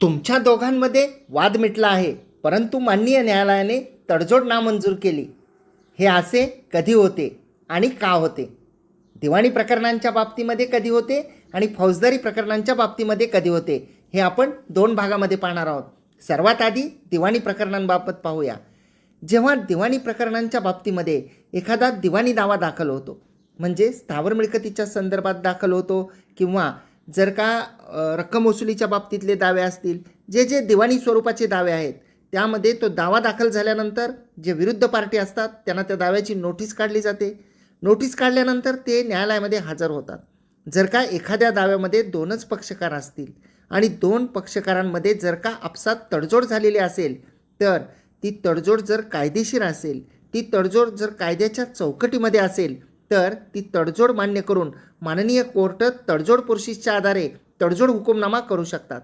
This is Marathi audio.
तुमच्या दोघांमध्ये वाद मिटला आहे परंतु माननीय न्यायालयाने तडजोड नामंजूर केली. हे असे कधी होते आणि का होते? दिवाणी प्रकरणांच्या बाबतीमध्ये कधी होते आणि फौजदारी प्रकरणांच्या बाबतीमध्ये कधी होते हे आपण दोन भागामध्ये पाहणार आहोत. सर्वात आधी दिवाणी प्रकरणांबाबत पाहूया. जेव्हा दिवाणी प्रकरणांच्या बाबतीमध्ये एखादा दिवाणी दावा दाखल होतो म्हणजे स्थावर मिळकतीच्या संदर्भात दाखल होतो किंवा जर का रक्कम वसुलीच्या बाबतीतले दावे असतील जे जे दिवाणी स्वरूपाचे दावे आहेत त्यामध्ये तो दावा दाखल झाल्यानंतर जे विरुद्ध पार्टी असतात त्यांना त्या दाव्याची नोटीस काढली जाते. नोटीस काढल्यानंतर ते न्यायालयामध्ये हजर होतात. जर का एखाद्या दाव्यामध्ये दोनच पक्षकार असतील आणि दोन पक्षकारांमध्ये जर का आपसात तडजोड झालेली असेल तर ती तडजोड जर कायदेशीर असेल ती तडजोड जर कायद्याच्या चौकटीमध्ये असेल तर ती तडजोड मान्य करून माननीय कोर्ट तडजोड प्रोसेसच्या आधारे तडजोड हुकुमनामा करू शकतात.